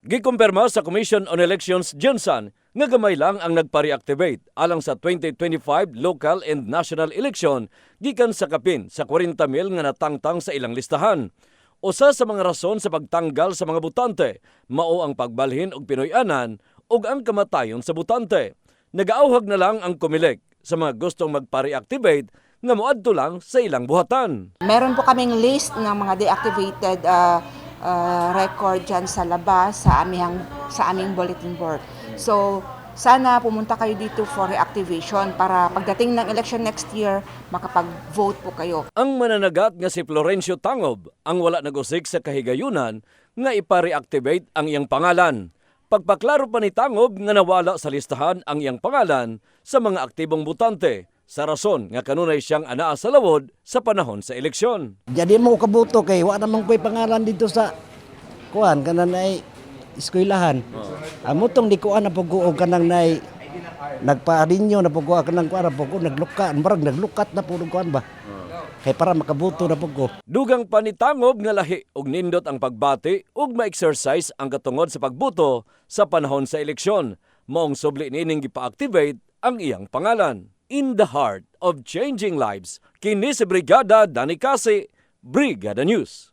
Gikumpirma sa Commission on Elections Johnson nga gamay lang ang nagpa-reactivate alang sa 2025 local and national election gikan sa kapin sa 40 mil nga natangtang sa ilang listahan. Usa sa mga rason sa pagtanggal sa mga butante mao ang pagbalhin og Pinoy-anan ug ang kamatayon sa butante. Nagaauhag na lang ang Comelec sa mga gustong magpa-reactivate nga moadto lang sa ilang buhatan. Meron po kaming list ng mga deactivated uh, uh, record dyan sa labas sa aming, sa aming bulletin board. So, sana pumunta kayo dito for reactivation para pagdating ng election next year, makapag-vote po kayo. Ang mananagat nga si Florencio Tangob ang wala nagusik sa kahigayunan nga ipa-reactivate ang iyang pangalan. Pagpaklaro pa ni Tangob nga nawala sa listahan ang iyang pangalan sa mga aktibong butante sa rason nga kanunay siyang anaa sa lawod sa panahon sa eleksyon. Jadi mo kabuto kay wa namang ko'y pangalan dito sa kuan kanan ay eskwelahan. Amo tong di kuan na pug og kanang nay nagpaarinyo na pug kanang kuan na pug nagluka, marag naglukat na pud kuan ba. Kay para makabuto na ko. Dugang pa ni Tangob nga lahi og nindot ang pagbati ug ma-exercise ang katungod sa pagbuto sa panahon sa eleksyon. Maong subli nining gipa-activate ang iyang pangalan. In the heart of changing lives, kini si Brigada Dani Kasi, Brigada News.